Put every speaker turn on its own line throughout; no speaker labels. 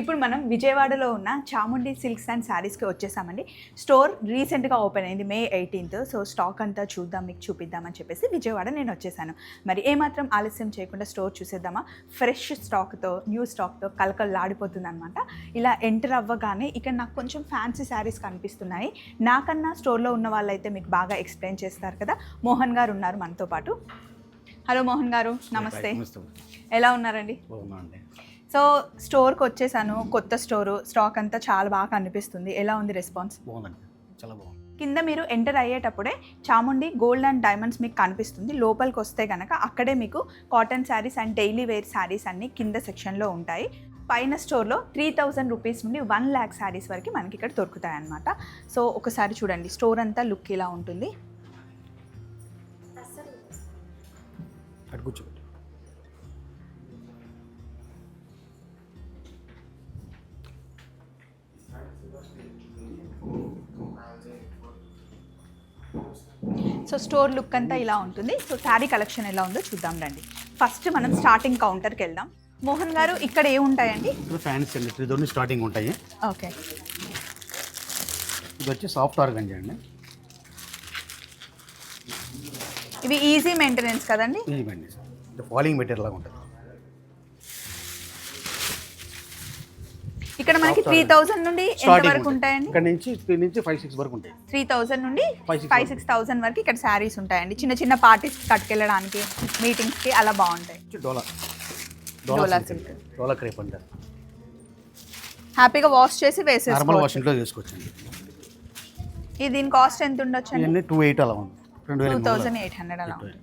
ఇప్పుడు మనం విజయవాడలో ఉన్న చాముండి సిల్క్స్ అండ్ శారీస్కి వచ్చేసామండి. స్టోర్ రీసెంట్గా ఓపెన్ అయింది మే ఎయిటీన్త్. సో స్టాక్ అంతా చూద్దాం మీకు చూపిద్దామని చెప్పేసి విజయవాడ నేను వచ్చేసాను. మరి ఏమాత్రం ఆలస్యం చేయకుండా స్టోర్ చూసేద్దామా? ఫ్రెష్ స్టాక్తో న్యూ స్టాక్తో కలకలలాడిపోతుంది అనమాట ఇలా ఎంటర్ అవ్వగానే ఇక్కడ నాకు కొంచెం ఫ్యాన్సీ శారీస్ కనిపిస్తున్నాయి. నాకన్నా స్టోర్లో ఉన్న వాళ్ళైతే మీకు బాగా ఎక్స్ప్లెయిన్ చేస్తారు కదా. మోహన్ గారు ఉన్నారు మనతో పాటు. హలో మోహన్ గారు నమస్తే. ఎలా ఉన్నారండి? సో స్టోర్కి వచ్చేసాను కొత్త స్టోరు స్టాక్ అంతా చాలా బాగా కనిపిస్తుంది. ఎలా ఉంది రెస్పాన్స్?
బాగుందండి. చాలా బాగుంది.
కింద మీరు ఎంటర్ అయ్యేటప్పుడే చాముండి గోల్డ్ అండ్ డైమండ్స్ మీకు కనిపిస్తుంది. లోపలికి వస్తే కనుక అక్కడే మీకు cotton saris and daily wear saris అన్ని కింద సెక్షన్లో ఉంటాయి. పైన స్టోర్లో త్రీ థౌజండ్ రూపీస్ నుండి వన్ ల్యాక్ శారీస్ వరకు మనకి ఇక్కడ దొరుకుతాయి అన్నమాట. సో ఒకసారి చూడండి స్టోర్ అంతా లుక్ ఇలా ఉంటుంది? సో స్టోర్ లుక్ అంతా ఇలా ఉంటుంది. సో శారీ కలెక్షన్ ఎలా ఉందో చూద్దాం రండి. ఫస్ట్ మనం స్టార్టింగ్ కౌంటర్కి వెళ్దాం. మోహన్ గారు ఇక్కడ ఏ ఉంటాయండి?
ఇక్కడ ఫ్యాన్స్ అండి త్రీ స్టార్టింగ్ ఉంటాయి.
ఓకే.
ఇది వచ్చి సాఫ్ట్ ఆర్గంజా అండి
ఇవి ఈజీ మెయింటెనెన్స్ కదండి?
ఇది ఫాలింగ్ మెటీరియల్ లాగా ఉంటుంది.
ఇక్కడ మనకి త్రీ థౌజండ్ నుండి ఎంత వరకు ఉంటాయండి?
ఇక్కడ నుంచి త్రీ నుంచి ఫైవ్ సిక్స్ వరకు ఉంటాయి.
త్రీ థౌజండ్ నుండి ఫైవ్ సిక్స్ థౌసండ్ వరకు. ఇక్కడ శారీస్ ఉంటాయండి. చిన్న చిన్న పార్టీస్ కట్టుకెళ్ళడానికి మీటింగ్స్కి అలా బాగుంటాయి.
డోలా.
డోలా.
అండి. డోలా క్రేప్ అంటారు
హ్యాపీగా వాష్ చేసి
నార్మల్
వేసేసుకోవచ్చు
వాషింగ్లో చేసుకోవచ్చండి
ఇది దీని కాస్ట్ ఎంత ఉండొచ్చు అండి
ఇవన్నీ టూ ఎయిట్ అలా ఉంది. రెండు వేల
టూ
ఎనిమిది
థౌజండ్ ఎయిట్ హండ్రెడ్ అలా ఉంటుంది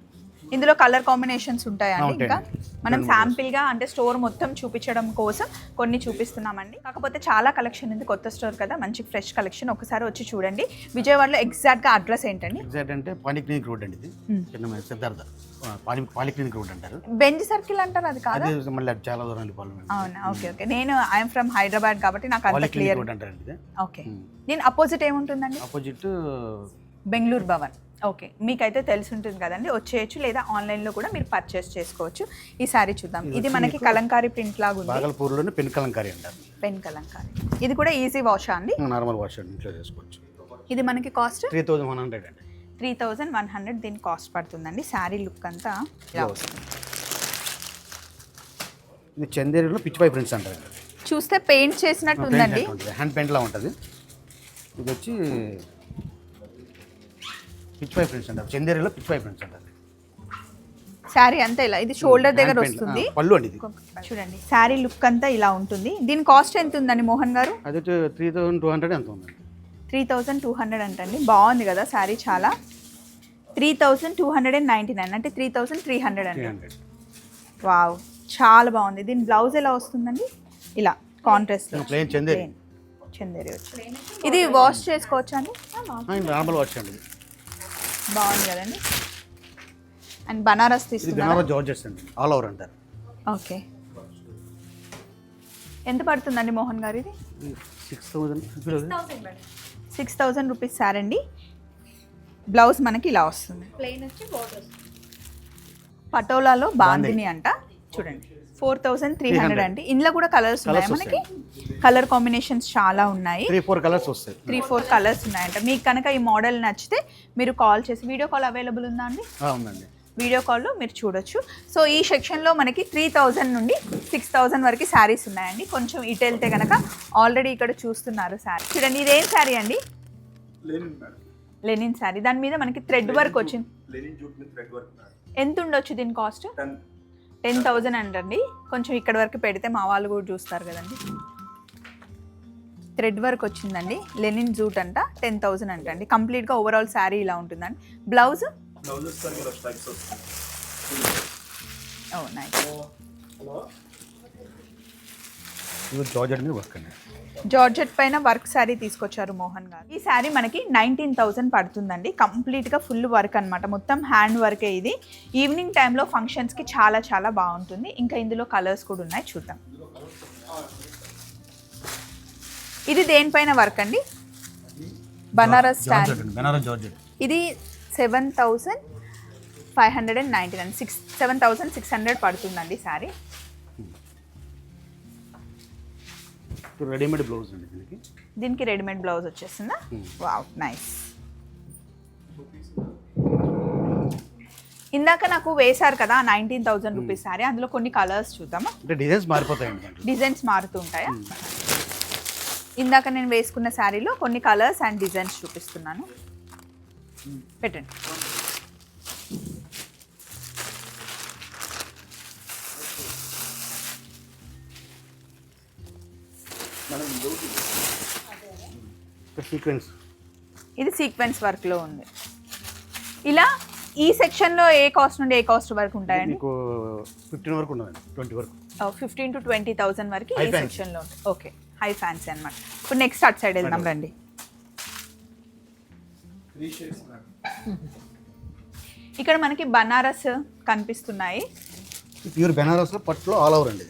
ఇందులో కలర్ కాంబినేషన్స్ ఉంటాయండి. ఇంకా. మనం శాంపిల్గా అంటే స్టోర్ మొత్తం చూపించడం కోసం కొన్ని చూపిస్తున్నామండి. కాకపోతే చాలా కలెక్షన్ ఉంది కొత్త స్టోర్ కదా మంచి ఫ్రెష్ కలెక్షన్. ఒకసారి వచ్చి చూడండి. విజయవాడలో ఎగ్జాక్ట్గా అడ్రస్ ఏంటండి?
ఎగ్జాక్ట్ అంటే పాలిక్లినిక్ రోడ్ అండి ఇది. సిద్ధార్థ పాలి పాలిక్లినిక్ రోడ్ అంటారు.
బెంజ్ సర్కిల్ అంటారు అది కాదా?
మళ్ళీ చాలా దూరం
అవునా? Okay okay. నేను ఐఎమ్ ఫ్రమ్ హైదరాబాద్ కాబట్టి నాకు అంత క్లియర్ ఓకే. నేను అపోజిట్ ఏముంటుందండి?
ఆపోజిట్
బెంగళూరు భవన్. ఓకే. మీకైతే తెలిసి ఉంటుంది కదండి. వచ్చేయచ్చు లేదా ఆన్లైన్లో కూడా మీరు పర్చేస్ చేసుకోవచ్చు. ఈ సారీ చూద్దాం. ఇది మనకి కలంకారీ ప్రింట్ లాగా ఉంది.
బాగల్పూర్లోనే పెన్ కలంకారీ అంటారు.
పెన్ కలంకారీ. ఇది కూడా ఈజీ వాషా అండి?
నార్మల్ వాష్ ఇంట్లో చేసుకోవచ్చు.
ఇది మనకి cost?
Three thousand one hundred అండి.
త్రీ థౌజండ్ వన్ హండ్రెడ్ దీని కాస్ట్ పడుతుందండి. శారీ లుక్ అంతా ఇలా
Blouse. ఇది చందేరిలో పిచ్ పై ప్రింట్స్ అంటారు
చూస్తే పెయింట్ చేసినట్టు ఉందండి.
హ్యాండ్ పెయింట్ లా ఉంటుంది. ఇది వచ్చి పిచ్ పై ప్రింట్స్ అంటారు. చందేరిలో పిచ్ పై ప్రింట్స్ అంటారు.
శారీ అంతా ఇలా ఇది షోల్డర్ దగ్గర వస్తుంది.
పళ్ళు అండి ఇది.
చూడండి శారీ లుక్ అంతా ఇలా ఉంటుంది. దీని కాస్ట్ ఎంత ఉందండి మోహన్ గారు?
అది త్రీ థౌసండ్ టూ హండ్రెడ్ ఎంత ఉందండి?
త్రీ థౌజండ్ టూ హండ్రెడ్ అంటండి. బాగుంది కదా శారీ చాలా. Three thousand two hundred and ninety nine అంటే త్రీ థౌజండ్ త్రీ హండ్రెడ్ అండి వావ్ చాలా బాగుంది. దీని బ్లౌజ్ ఎలా వస్తుందండి? ఇలా కాంట్రాస్ట్
చందేరి.
చందేరి వచ్చి. ఇది వాష్ చేసుకోవచ్చా అండి?
నార్మల్ వాష్ అండి.
బాగుంది కదండి. అండ్ బనారస్
ఇది
తీసుకున్నారా?
అండి. ఆల్ ఓవర్ అంటారు.
ఓకే. ఎంత పడుతుందండి మోహన్ గారు ఇది?
Six thousand
six thousand rupees sir అండి. బ్లౌజ్ మనకి ఇలా వస్తుంది. పటోలాలో బాందిని అంట. చూడండి. ఫోర్ థౌసండ్ త్రీ హండ్రెడ్ అండి. ఇందులో కూడా కలర్స్ ఉన్నాయి మనకి? కలర్ కాంబినేషన్స్ చాలా ఉన్నాయి.
త్రీ ఫోర్ కలర్స్ వస్తాయి.
త్రీ ఫోర్ కలర్స్ ఉన్నాయంట. మీకు కనుక ఈ మోడల్ నచ్చితే మీరు కాల్ చేసి వీడియో కాల్ అవైలబుల్ ఉందా అండి?
ఉందండి.
వీడియో కాల్లో మీరు చూడొచ్చు. సో ఈ సెక్షన్లో మనకి త్రీ థౌజండ్ నుండి సిక్స్ థౌజండ్ వరకు శారీస్ ఉన్నాయండి. కొంచెం ఇటు వెళ్తే కనుక ఆల్రెడీ ఇక్కడ చూస్తున్నారు శారీ చూడండి ఇదేం శారీ అండి?
లెనిన్
శారీ దాని మీద మనకి థ్రెడ్ వర్క్ వచ్చింది.
లెనిన్ జూట్ మీద థ్రెడ్ వర్క్ మేడం
ఎంత ఉండొచ్చు దీని కాస్ట్
టెన్
థౌజండ్ అంటండి. కొంచెం ఇక్కడ వరకు పెడితే మా వాళ్ళు కూడా చూస్తారు కదండి. థ్రెడ్ వర్క్ వచ్చిందండి. లెనిన్ జూట్ అంట టెన్ థౌజండ్ అంటండి. కంప్లీట్గా ఓవరాల్ శారీ ఇలా ఉంటుందండి. బ్లౌజ్ ఓ నైస్
ఇది జార్జెట్ మీద వర్క్ అండి.
జార్జెట్ పైన వర్క్ శారీ తీసుకొచ్చారు మోహన్ గారు. ఈ శారీ మనకి నైన్టీన్ థౌసండ్ పడుతుందండి. కంప్లీట్గా ఫుల్ వర్క్ అన్నమాట. మొత్తం హ్యాండ్ వర్కే ఇది. ఈవినింగ్ టైంలో ఫంక్షన్స్కి చాలా చాలా బాగుంటుంది. ఇంకా ఇందులో కలర్స్ కూడా ఉన్నాయి. చూద్దాం. ఇది దేనిపైన వర్క్ అండి? బనారస్
జార్జెట్
ఇది seven thousand five hundred and ninety nine. Six seven thousand six hundred పడుతుందండి శారీ.
రెడీమేడ్ బ్లౌజ్ అండి దీనికి.
దీనికి రెడీమేడ్ బ్లౌజ్ వచ్చేస్తుందా
Hmm.
Wow nice. ఇందాక నాకు వేశారు కదా నైన్టీన్ థౌజండ్ రూపీస్ సారీ అందులో కొన్ని కలర్స్ చూద్దామా?
అంటే డిజైన్స్ మారిపోతాయండి దాంట్లో.
డిజైన్స్ మారుతూ ఉంటాయా? ఇందాక నేను వేసుకున్న శారీలో కొన్ని కలర్స్ అండ్ డిజైన్స్ చూపిస్తున్నాను. పెట్టండి.
సీక్వెన్స్?
ఇది సీక్వెన్స్ వర్క్లో ఉంది. ఇలా ఈ సెక్షన్లో ఏ కాస్ట్ నుండి ఏ కాస్ట్ వరకు ఉంటాయండి?
మీకు ఫిఫ్టీన్ వరకు ఉన్నదండి ట్వంటీ వరకు.
ఫిఫ్టీన్ టు ట్వంటీ థౌసండ్ వరకు ఈ. సెక్షన్లో ఉంటుంది ఓకే హై ఫ్యాన్సీ అనమాట ఇప్పుడు నెక్స్ట్ అట్ సైడ్ వెళ్దాం రండి. ఇక్కడ మనకి బనారస్ కనిపిస్తున్నాయి.
ప్యూర్ బెనారస్లో పట్టులో ఆల్ ఓవర్ అండి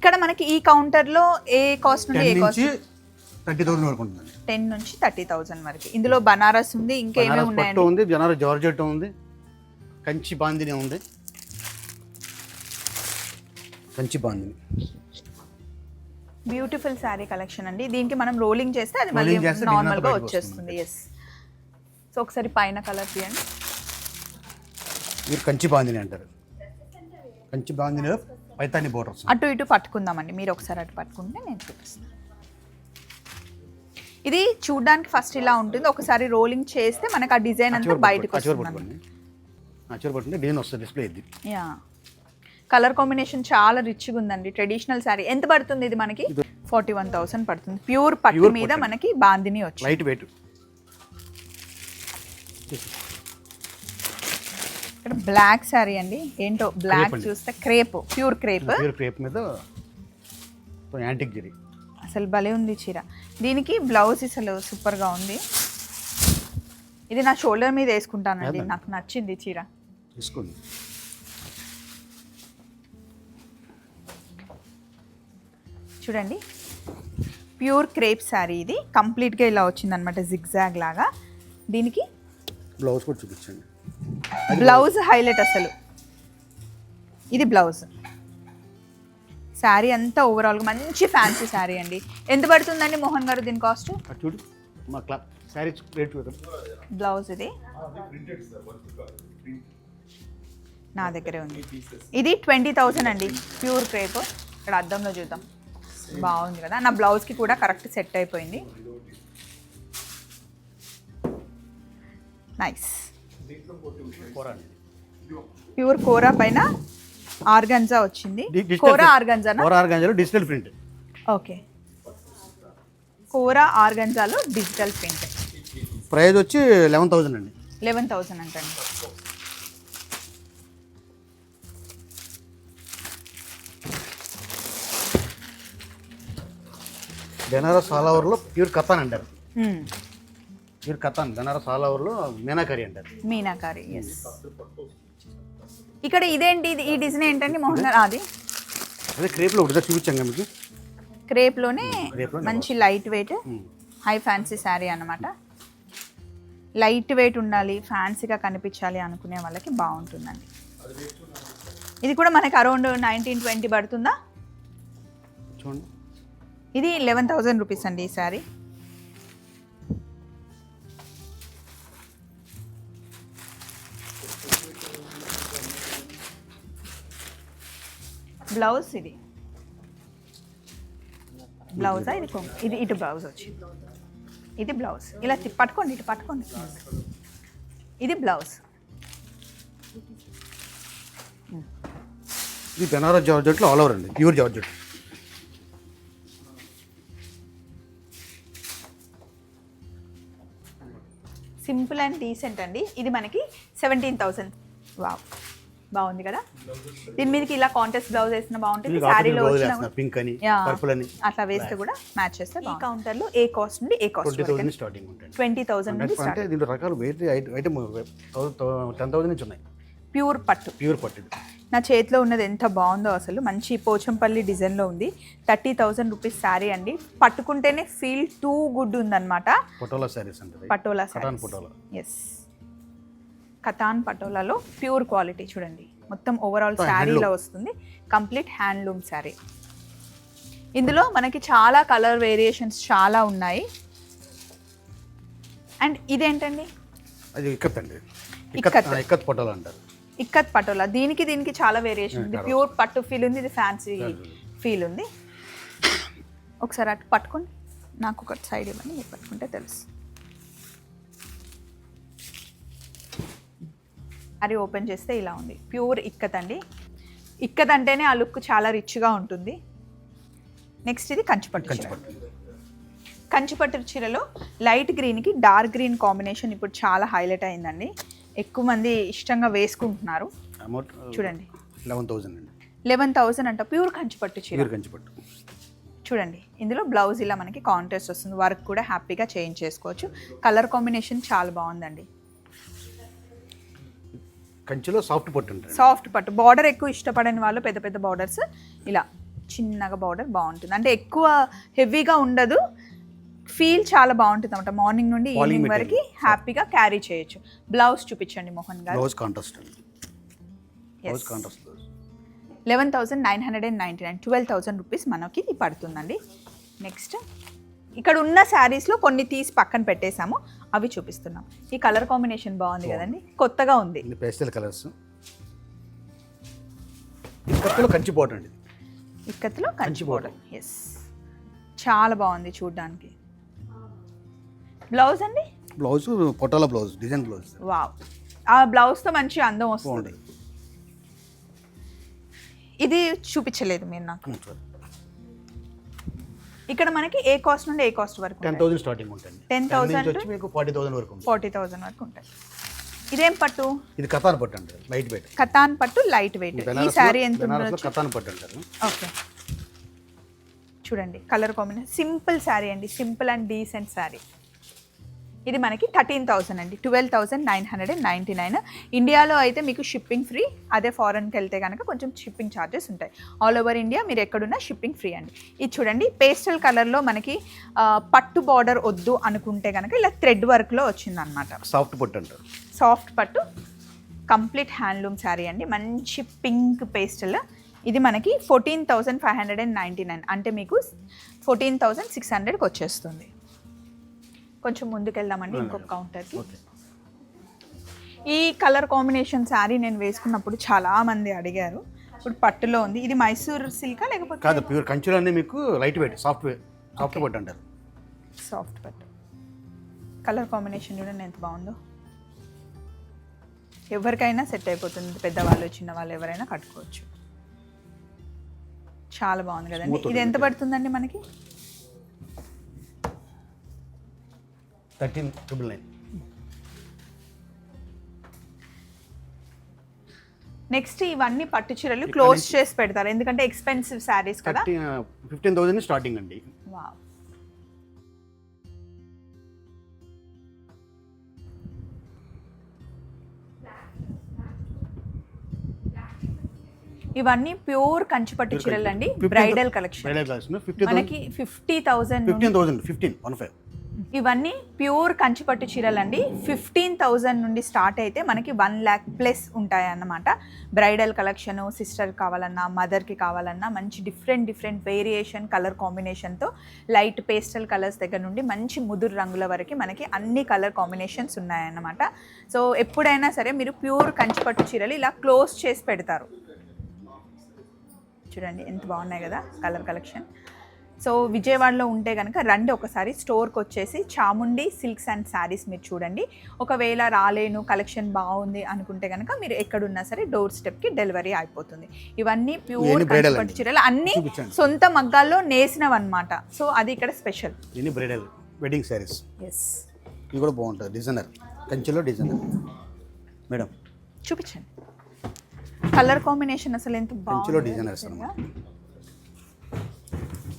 ఇక్కడ మనకి ఈ కౌంటర్లో ఏ కాస్ట్ నుండి ఏ కాస్ట్
థర్టీ థౌసండ్ వరకు ఉంటుందండి.
టెన్ నుంచి థర్టీ థౌసండ్ వరకు. ఇందులో బనారస్ ఉంది ఇంకేమేమి ఉన్నాయండి?
ఉంది బెనారస్ జార్జెట్ ఉంది కంచి బాందిని ఉంది. కంచి బాందిని.
బ్యూటిఫుల్ శారీ కలెక్షన్ అండి. దీనికి మనం రోలింగ్ చేస్తే అది మళ్ళీ
నార్మల్గా
వచ్చేస్తుంది. ఎస్ సో ఒకసారి పైన కలర్ తీయండి.
మీరు కంచి బాందిని అంటారు. కంచి బాందినిలో పైతాని బోర్డర్స్
అటు ఇటు పట్టుకుందామండి. మీరు ఒకసారి అటు పట్టుకుంటే నేను చూపిస్తాను. ఇది చూడడానికి ఫస్ట్ ఇలా ఉంటుంది. ఒకసారి రోలింగ్ చేస్తే మనకు ఆ డిజైన్ అంతా బయటకు వస్తుంది
పట్టుకోండి. అచివర్ పట్టుకుంటే డిజైన్ వస్తుంది డిస్ప్లే ఇది
యా. కలర్ కాంబినేషన్ చాలా రిచ్గా ఉందండి. ట్రెడిషనల్ శారీ ఎంత పడుతుంది ఇది మనకి? ఫార్టీ వన్ థౌసండ్ పడుతుంది. ప్యూర్ పట్టు మీద. మనకి బాందిని
లైట్ వెయిట్
ఇక్కడ బ్లాక్ శారీ అండి. ఏంటో బ్లాక్. చూస్తే crepe pure crepe.
Pure crepe మీద యాంటిక్ జరీ.
అసలు భలే ఉంది చీర. దీనికి బ్లౌజ్ అసలు సూపర్గా ఉంది. ఇది నా షోల్డర్ మీద వేసుకుంటానండి. నాకు నచ్చింది చీర.
తీసుకోండి
చూడండి. ప్యూర్ క్రేప్ శారీ ఇది. కంప్లీట్గా ఇలా వచ్చిందనమాట జిగ్జాగ్ లాగా. దీనికి
బ్లౌజ్ కూడా చూపించండి.
బ్లౌజ్ హైలైట్ అసలు. ఇది బ్లౌజ్. శారీ అంతా ఓవరాల్గా మంచి ఫ్యాన్సీ శారీ అండి. ఎంత పడుతుందండి మోహన్ గారు దీని కాస్ట్
అటు చూడు మా క్లా శారీ రేట్ చూద్దాం.
బ్లౌజ్ ఇది. నా దగ్గరే ఉంది. ఇది ట్వంటీ థౌసండ్ అండి ప్యూర్ క్రేప్ ఇక్కడ అద్దంలో చూద్దాం. బాగుంది కదా. నా బ్లౌజ్కి కూడా కరెక్ట్ సెట్ అయిపోయింది. నైస్ ప్యూర్ కోరా పైన ఆర్గంజా వచ్చింది. కోరా
కోరా ఆర్గాంజాలో డిజిటల్ ప్రింట్.
ఓకే. కోరా ఆర్గంజాలో డిజిటల్ ప్రింట్.
ప్రైస్ వచ్చి లెవెన్ థౌసండ్ అండి.
లెవెన్ థౌసండ్ అంటండి.
బెనారస్ ఆల్ ఓవర్లో ప్యూర్ కథాన్ అంటారు.
Hmm.
Pure katan Banaras all ఓవర్లో మీనాకరి అంటారు.
మీనాకారి ఎస్ ఇక్కడ ఇదేంటి? ఇది ఈ డిజైన్ ఏంటండి మోహన్ గారు? అది?
అదే క్రేప్లో ఒకటిదా చూపించాం కదా మీకు.
క్రేప్లోనే మంచి light weight. High fancy sari అన్నమాట. లైట్ వెయిట్ ఉండాలి ఫ్యాన్సీగా కనిపించాలి అనుకునే వాళ్ళకి బాగుంటుందండి. ఇది కూడా మనకి అరౌండ్ నైన్టీన్ ట్వంటీ పడుతుందా?
చూడండి.
ఇది లెవెన్ థౌజండ్ రూపీస్ అండి ఈ శారీ బ్లౌజ్ ఇది. బ్లౌజా ఇది ఇది ఇటు బ్లౌజ్ వచ్చింది. ఇది బ్లౌజ్. ఇలా పట్టుకోండి ఇటు పట్టుకోండి. ఇది బ్లౌజ్.
ఇది బెనారస్ జార్జెట్లో ఆల్ ఓవర్ అండి pure georgette.
Simple and decent అండి. ఇది మనకి సెవెంటీన్ థౌసండ్. వావ్. బాగుంది కదా? దీని మీదకి ఇలా కాంటెస్ట్ బ్లౌజ్ వేసిన బాగుంటుంది. శారీలో వచ్చిన
పింక్ అని. పర్పుల్ అని.
అట్లా వేస్తే కూడా మ్యాచ్ చేస్తే ఈ కౌంటర్లో ఏ కాస్ట్ నుండి ఏ కాస్ట్
ట్వంటీ థౌసండ్ స్టార్టింగ్ ఉంటుంది.
ట్వంటీ థౌసండ్ నుండి
అంటే దీంట్లో రకాలు వెయిట్ ఐటమ్ టెన్ థౌసండ్ నుంచి ఉన్నాయి.
ప్యూర్ పట్టు.
ప్యూర్ పట్టు.
నా చేతిలో ఉన్నది ఎంత బాగుందో అసలు. మంచి పోచంపల్లి డిజైన్లో ఉంది. థర్టీ థౌసండ్ రూపీస్ శారీ అండి. పట్టుకుంటేనే ఫీల్ టూ గుడ్ ఉందన్నమాట.
పటోలా శారీస్
పటోలా
పటోలా.
ఎస్ కతాన్ పటోలాలో ప్యూర్ క్వాలిటీ చూడండి. మొత్తం ఓవరాల్
మొత్తం
శారీలో. వస్తుంది. కంప్లీట్ హ్యాండ్లూమ్ శారీ ఇందులో మనకి చాలా కలర్ వేరియేషన్స్ చాలా ఉన్నాయి. అండ్ ఇదేంటండి?
అది ఇక్కత్ అండి. అంటారు.
పటోలా. దీనికి దీనికి చాలా వేరియేషన్ ఉంది. ప్యూర్ పట్టు ఫీల్ ఉంది ఇది ఫ్యాన్సీ. ఫీల్ ఉంది. ఒకసారి అటు పట్టుకోండి. నాకు ఒక సైడ్ ఇవ్వండి పట్టుకుంటే తెలుసు అది ఓపెన్ చేస్తే ఇలా ఉంది. ప్యూర్ ఇక్కత్ అండి ఇక్కత్ అంటేనే ఆ లుక్ చాలా రిచ్గా ఉంటుంది. నెక్స్ట్ ఇది కంచిపట్టు చీర.
కంచిపట్టు
కంచిపట్టు చీరలో లైట్ గ్రీన్కి డార్క్ గ్రీన్ కాంబినేషన్ ఇప్పుడు చాలా హైలైట్ అయిందండి. ఎక్కువ మంది ఇష్టంగా వేసుకుంటున్నారు. చూడండి.
లెవెన్ థౌసండ్ అండి.
లెవెన్ థౌసండ్ అంట. ప్యూర్ కంచిపట్టు చీర.
కంచిపట్టు.
చూడండి. ఇందులో బ్లౌజ్ ఇలా మనకి కాంట్రాస్ట్ వస్తుంది. వర్క్ కూడా హ్యాపీగా చేంజ్ చేసుకోవచ్చు. కలర్ కాంబినేషన్ చాలా బాగుందండి.
కంచిలో సాఫ్ట్ పొట్టు ఉంటుంది.
సాఫ్ట్ పట్టు. బార్డర్ ఎక్కువ ఇష్టపడని వాళ్ళు పెద్ద పెద్ద బార్డర్స్ ఇలా చిన్నగా బార్డర్ బాగుంటుంది. అంటే ఎక్కువ హెవీగా ఉండదు. ఫీల్ చాలా బాగుంటుంది అనమాట మార్నింగ్ నుండి ఈవినింగ్ వరకు. హ్యాపీగా క్యారీ చేయొచ్చు. బ్లౌజ్ చూపించండి Mohan garu.
Blouse contrast blouse
eleven thousand nine hundred and ninety nine twelve thousand rupees మనకి పడుతుందండి. నెక్స్ట్ ఇక్కడ ఉన్న శారీస్లో కొన్ని తీసి పక్కన పెట్టేశాము. అవి చూపిస్తున్నాం. ఈ కలర్ కాంబినేషన్ బాగుంది కదండి. కొత్తగా ఉంది.
పేస్టల్ కలర్స్ ఇక్కత్తులో కంచి అండి
ఇక్కత్లో కంచి బోర్డర్ ఎస్ చాలా బాగుంది చూడడానికి. బ్లౌజ్ అండి?
బ్లౌజ్ పొట్టాల బ్లౌజ్ డిజైన్ బ్లౌజ్
వావ్ ఆ బ్లౌజ్తో మంచి అందం వస్తుంది. ఇది చూపించలేదు మీరు నాకు. ఇక్కడ మనకి ఏ కాస్ట్ నుండి ఏ కాస్ట్ వరకు
టెన్ థౌసండ్ స్టార్టింగ్ ఉంటుంది.
10,000
నుంచి వచ్చి మీకు ఫార్టీ థౌసండ్ వరకు ఉంటుంది.
ఫార్టీ థౌసండ్ వరకు ఉంటాయి. ఇదేం పట్టు?
ఇది కథాన్ పట్టు అంటారు లైట్ వెయిట్
కతాన్ పట్టు లైట్ వెయిట్ ఈ శారీ ఎంత
కథాన్ పట్టు అంటారు.
ఓకే. చూడండి కలర్ కాంబినేషన్ సింపుల్ శారీ అండి సింపుల్ అండ్ డీసెంట్ శారీ ఇది మనకి థర్టీన్ థౌసండ్ అండి. Twelve thousand nine hundred and ninety nine. ఇండియాలో అయితే మీకు షిప్పింగ్ ఫ్రీ అదే ఫారెన్కి వెళ్తే కనుక కొంచెం షిప్పింగ్ ఛార్జెస్ ఉంటాయి. ఆల్ ఓవర్ ఇండియా మీరు ఎక్కడున్నా షిప్పింగ్ ఫ్రీ అండి. ఇది చూడండి పేస్టల్ కలర్లో మనకి పట్టు బార్డర్ వద్దు అనుకుంటే కనుక ఇలా థ్రెడ్ వర్క్లో వచ్చిందనమాట
సాఫ్ట్ పట్టు అంటారు.
సాఫ్ట్ పట్టు కంప్లీట్ హ్యాండ్లూమ్ శారీ అండి. మంచి పింక్ పేస్టల్. ఇది మనకి fourteen thousand five hundred and ninety nine. అంటే మీకు ఫోర్టీన్ థౌజండ్ సిక్స్ హండ్రెడ్కి వచ్చేస్తుంది. కొంచెం ముందుకెళ్దామండి ఇంకొక కౌంటర్కి ఈ కలర్ కాంబినేషన్ శారీ నేను వేసుకున్నప్పుడు చాలా మంది అడిగారు. ఇప్పుడు పట్టులో ఉంది. ఇది మైసూర్ సిల్కా లేకపోతే
కాదు ప్యూర్ కంచిలోనే మీకు లైట్ వెయిట్ సాఫ్ట్ సాఫ్ట్ పట్టు అంటారు.
సాఫ్ట్ పట్టు కలర్ కాంబినేషన్ చూడండి ఎంత బాగుందో. ఎవరికైనా సెట్ అయిపోతుంది. పెద్దవాళ్ళు చిన్నవాళ్ళు ఎవరైనా కట్టుకోవచ్చు. చాలా బాగుంది కదండి. ఇది ఎంత. పడుతుందండి మనకి?
Thirteen triple nine.
నెక్స్ట్ ఇవన్నీ పట్టు చీరలు క్లోజ్ చేసి పెడతారు. ఎందుకంటే ఎక్స్పెన్సివ్ శారీస్ కదా.
ఫిఫ్టీన్ థౌసండ్ స్టార్టింగ్ అండి.
ఇవన్నీ ప్యూర్ కంచిపట్టు చీరలు అండి బ్రైడల్ కలెక్షన్ మనకి fifty thousand
fifteen thousand fifteen one five
ఇవన్నీ ప్యూర్ కంచిపట్టు చీరలు అండి ఫిఫ్టీన్ థౌజండ్ నుండి స్టార్ట్ అయితే మనకి వన్ ల్యాక్ ప్లస్ ఉంటాయన్నమాట. బ్రైడల్ కలెక్షన్ సిస్టర్ కావాలన్నా మదర్కి కావాలన్నా మంచి డిఫరెంట్ డిఫరెంట్ వేరియేషన్ కలర్ కాంబినేషన్తో లైట్ పేస్టల్ కలర్స్ దగ్గర నుండి మంచి ముదురు రంగుల వరకు మనకి అన్ని కలర్ కాంబినేషన్స్ ఉన్నాయన్నమాట. సో ఎప్పుడైనా సరే మీరు ప్యూర్ కంచిపట్టు చీరలు ఇలా క్లోజ్ చేసి పెడతారు. చూడండి ఎంత బాగున్నాయి కదా కలర్ కలెక్షన్ సో విజయవాడలో ఉంటే కనుక రండి ఒకసారి. స్టోర్కి వచ్చేసి చాముండి సిల్క్స్ అండ్ శారీస్ మీరు చూడండి. ఒకవేళ రాలేను కలెక్షన్ బాగుంది అనుకుంటే కనుక మీరు ఎక్కడున్నా సరే డోర్ స్టెప్కి డెలివరీ అయిపోతుంది. ఇవన్నీ ప్యూర్ పట్టు. చీరలు. అన్నీ. సొంత మగ్గాల్లో నేసినవన్నమాట. సో అది ఇక్కడ special.
Bridal? Wedding saris.
Yes
ఇది కూడా బాగుంటుంది. డిజైనర్. కంచిలో డిజైనర్. మేడం.
చూపించండి. కలర్ కాంబినేషన్ అసలు ఎంత
కంచిలో
బాగుంది
డిజైనర్స్ అన్నమాట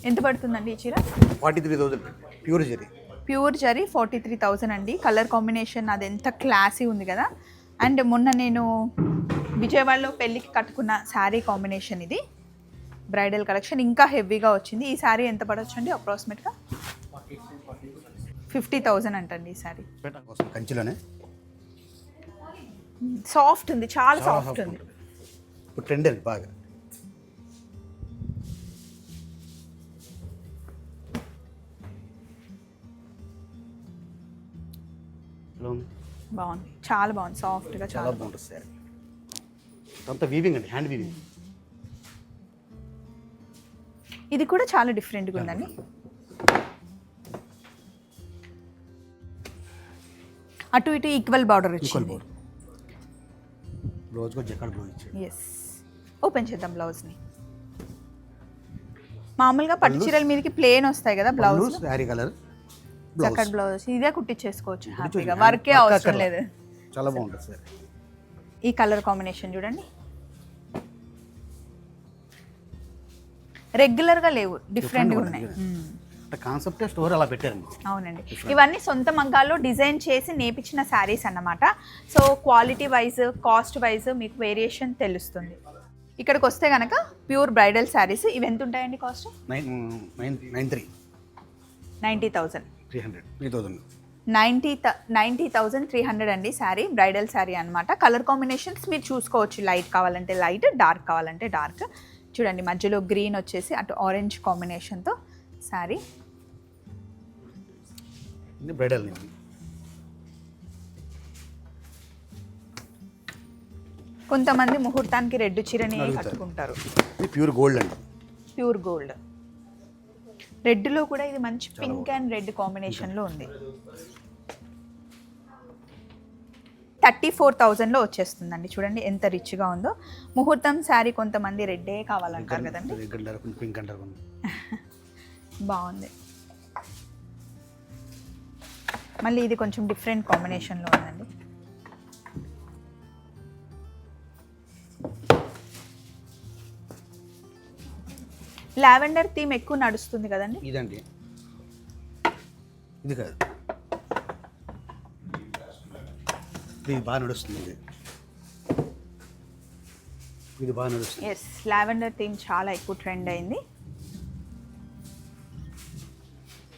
ఎంత పడుతుందండి ఈ చీర?
Forty three thousand. Pure zari
pure zari forty three thousand అండి. కలర్ కాంబినేషన్ అది ఎంత క్లాసీ ఉంది కదా. అండ్ మొన్న నేను విజయవాడలో పెళ్ళికి కట్టుకున్న శారీ కాంబినేషన్ ఇది. బ్రైడల్ కలెక్షన్ ఇంకా హెవీగా వచ్చింది. ఈ శారీ ఎంత పడవచ్చు అండి అప్రాక్సిమేట్గా ఫిఫ్టీ థౌజండ్ అంటండి ఈ శారీ.
కంచిలోనే?
సాఫ్ట్ ఉంది చాలా సాఫ్ట్ ఉంది.
ఇప్పుడు ట్రెండ్ బాగా.
బాగుంది. చాలా బాగుంది. సాఫ్ట్గా
చాలా
చాలా
బాగుంటుంది సార్. అంతా వీవింగ్ అండి హ్యాండ్ వీవింగ్
ఇది కూడా చాలా డిఫరెంట్గా ఉందండి. అటు ఇటు ఈక్వల్ బార్డర్
ఈక్వల్
వచ్చింది.
బోర్డ్ బ్లౌజ్ కూడా జకాడ్ బ్లౌజ్ ఇచ్చాడు.
ఎస్ ఓపెన్ చేద్దాం బ్లౌజ్ని మామూలుగా పట్టు చీరల మీదకి ప్లేన్ వస్తాయి కదా బ్లౌజ్
శారీ కలర్ బ్లౌజ్
చక్కటి బ్లౌజ్ ఇదే కుట్టించేసుకోవచ్చు హ్యాపీగా వర్కే అవసరం. లేదు
చాలా బాగుంటుంది సార్
ఈ కలర్ కాంబినేషన్ చూడండి రెగ్యులర్గా లేవు డిఫరెంట్గా ఉన్నాయి
కాన్సెప్టే స్టోర్ అలా పెట్టారండి
అవునండి ఇవన్నీ సొంత మగ్గాల్లో డిజైన్ చేసి నేపించిన శారీస్ అన్నమాట so quality wise cost wise మీకు వేరియేషన్ తెలుస్తుంది ఇక్కడికి వస్తే కనుక ప్యూర్ బ్రైడల్ శారీస్ ఇవి ఎంత ఉంటాయండి cost
nine nine nine three
ninety thousand
three hundred. Three
ninety ninety thousand three hundred అండి శారీ బ్రైడల్ శారీ అనమాట కలర్ కాంబినేషన్స్ మీరు చూసుకోవచ్చు. లైట్ కావాలంటే లైట్ డార్క్ కావాలంటే డార్క్. చూడండి మధ్యలో గ్రీన్ వచ్చేసి అటు ఆరెంజ్ కాంబినేషన్తో శారీ.
ఇది బ్రైడల్
కొంతమంది ముహూర్తానికి రెడ్ చీరని. కట్టుకుంటారు.
ఇది ప్యూర్ గోల్డ్ అండి.
Pure gold. రెడ్లో కూడా ఇది మంచి పింక్ అండ్ రెడ్ కాంబినేషన్లో ఉంది. థర్టీ ఫోర్ థౌజండ్లో వచ్చేస్తుందండి. చూడండి ఎంత రిచ్గా ఉందో. ముహూర్తం శారీ కొంతమంది రెడ్డే కావాలంటారు కదండి. బాగుంది. మళ్ళీ ఇది కొంచెం డిఫరెంట్ కాంబినేషన్లో ఉందండి. లావెండర్ థీమ్ ఎక్కువ నడుస్తుంది కదండి?
ఇదండి. ఇది కాదు. ఇది బాగా నడుస్తుంది. ఇది బాగా నడుస్తుంది.
ఎస్ లావెండర్ థీమ్ చాలా ఎక్కువ ట్రెండ్ అయింది.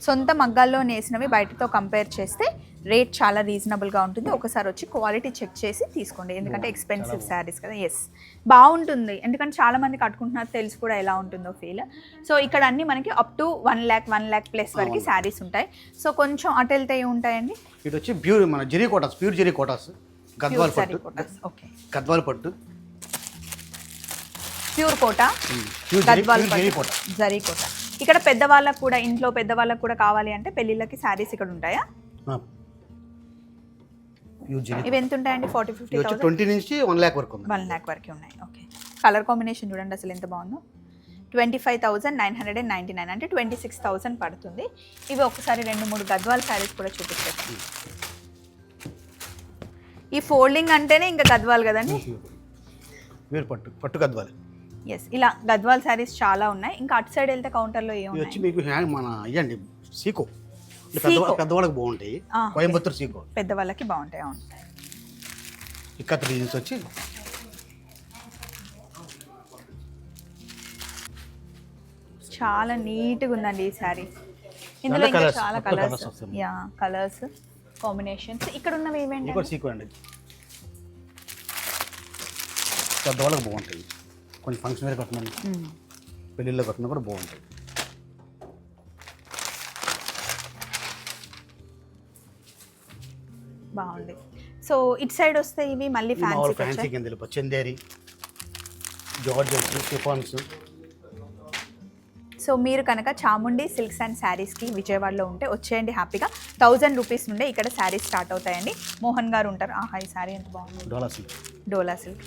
సొంత మగ్గాల్లో నేసినవి బయటతో కంపేర్ చేస్తే రేట్ చాలా రీజనబుల్గా ఉంటుంది. ఒకసారి వచ్చి క్వాలిటీ చెక్ చేసి తీసుకోండి. ఎందుకంటే ఎక్స్పెన్సివ్ శారీస్ కదా. ఎస్ బాగుంటుంది. ఎందుకంటే చాలా మంది కట్టుకుంటున్నారు. తెలిసి కూడా ఎలా ఉంటుందో ఫీల్ సో ఇక్కడ అన్ని మనకి up to one lakh one lakh plus వరకు శారీస్ ఉంటాయి. సో కొంచెం అటు వెళ్తే ఉంటాయండి
ఇటు వచ్చి ప్యూర్ మన జెరీ కోటాస్ ప్యూర్ జెరీ కోటాస్. గద్వాల్ పట్టు.
ఓకే
గద్వాల్ పట్టు.
ప్యూర్ కోట? గద్వాల్ పట్టు, జరీ కోట. ఇక్కడ పెద్దవాళ్ళకు కూడా ఇంట్లో పెద్దవాళ్ళకు కూడా కావాలి అంటే పెళ్ళిళ్ళకి శారీస్ ఇక్కడ ఉంటాయా?
ప్యూర్ జెరీ
ఇవి ఎంత ఉంటాయండి ఫార్టీ ఫిఫ్టీ
వచ్చి ట్వంటీ నుంచి వన్ ల్యాక్ వరకు
వన్ ల్యాక్ వరకే ఉన్నాయి. ఓకే. కలర్ కాంబినేషన్ చూడండి అసలు ఎంత బాగుందో. Twenty five thousand nine hundred and ninety nine అంటే ట్వంటీ సిక్స్ థౌసండ్ పడుతుంది. ఇవి ఒకసారి రెండు మూడు గద్వాల్ శారీస్ కూడా చూపించేస్తాం ఈ ఫోల్డింగ్ అంటేనే ఇంకా గద్వాల్ కదండి?
ప్యూర్ పట్టు పట్టు గద్వాల్.
ఎస్ ఇలా గద్వాల్ శారీస్ చాలా ఉన్నాయి. ఇంకా అటు సైడ్ వెళ్తే కౌంటర్లో ఏమున్నాయి?
వచ్చి మీకు మన ఇవ్వండి సీకో. పెద్దవాళ్ళకి బాగుంటాయి. కోయంబత్తూరు సీకో.
పెద్దవాళ్ళకి బాగుంటాయి అవును.
ఇక్కత్ డిజైన్స్ వచ్చి.
చాలా నీట్గా ఉందండి ఈ శారీ. ఇందులో
చాలా
ఇంకా చాలా కలర్స్. యా కలర్స్ కాంబినేషన్స్ ఇక్కడ ఉన్నవి ఏమేంటి
సీకో అండి. పెద్దవాళ్ళకి బాగుంటాయి. కొన్ని ఫంక్షన్ వేర్ కట్టమని. పెళ్ళిళ్ళలో కట్టినా కూడా బాగుంటాయి.
బాగుంది. సో ఇటు సైడ్ వస్తే ఇవి మళ్ళీ ఫ్యాన్సీ
ఫ్యాన్సీ కింద వెళ్ళిపో. చందేరి జార్జెస్ సిఫాన్స్
సో మీరు కనుక చాముండి సిల్క్స్ అండ్ శారీస్కి విజయవాడలో ఉంటే వచ్చేయండి హ్యాపీగా. థౌజండ్ రూపీస్ నుండే ఇక్కడ శారీస్ స్టార్ట్ అవుతాయండి. మోహన్ గారు ఉంటారు. ఆహా ఈ శారీ ఎంత బాగుంది.
Dola silk.
Dola silk.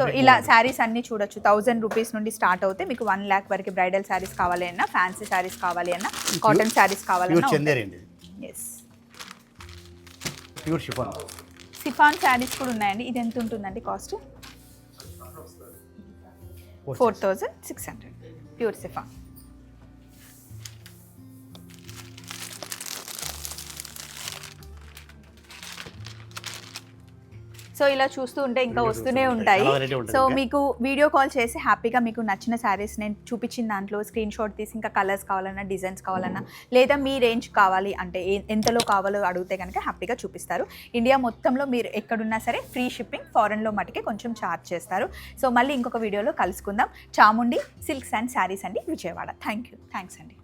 So ఇలా శారీస్ అన్ని చూడొచ్చు. థౌజండ్ రూపీస్ నుండి స్టార్ట్ అవుతే మీకు వన్ ల్యాక్ వరకు బ్రైడల్ శారీస్ కావాలి అన్నా ఫ్యాన్సీ శారీస్ కావాలి అన్నా కాటన్ శారీస్ కావాలన్నా yes
pure chiffon.
Chiffon saris కూడా ఉన్నాయండి. ఇది ఎంత ఉంటుందండి cost? Four thousand six hundred. Pure chiffon. So ఇలా చూస్తూ ఉంటే ఇంకా వస్తూనే ఉంటాయి. సో. మీకు వీడియో కాల్ చేసి హ్యాపీగా మీకు నచ్చిన శారీస్ నేను చూపించిన దాంట్లో స్క్రీన్ షాట్ తీసి ఇంకా కలర్స్ కావాలన్నా డిజైన్స్ కావాలన్నా లేదా మీ రేంజ్ కావాలి అంటే ఎంతలో కావాలో అడిగితే కనుక హ్యాపీగా చూపిస్తారు. ఇండియా మొత్తంలో మీరు ఎక్కడున్నా సరే ఫ్రీ షిప్పింగ్ ఫారెన్లో మటుకే కొంచెం ఛార్జ్ చేస్తారు. సో మళ్ళీ ఇంకొక వీడియోలో కలుసుకుందాం. చాముండి సిల్క్స్ అండ్ శారీస్ అండి విజయవాడ. థ్యాంక్ యూ థ్యాంక్స్ అండి.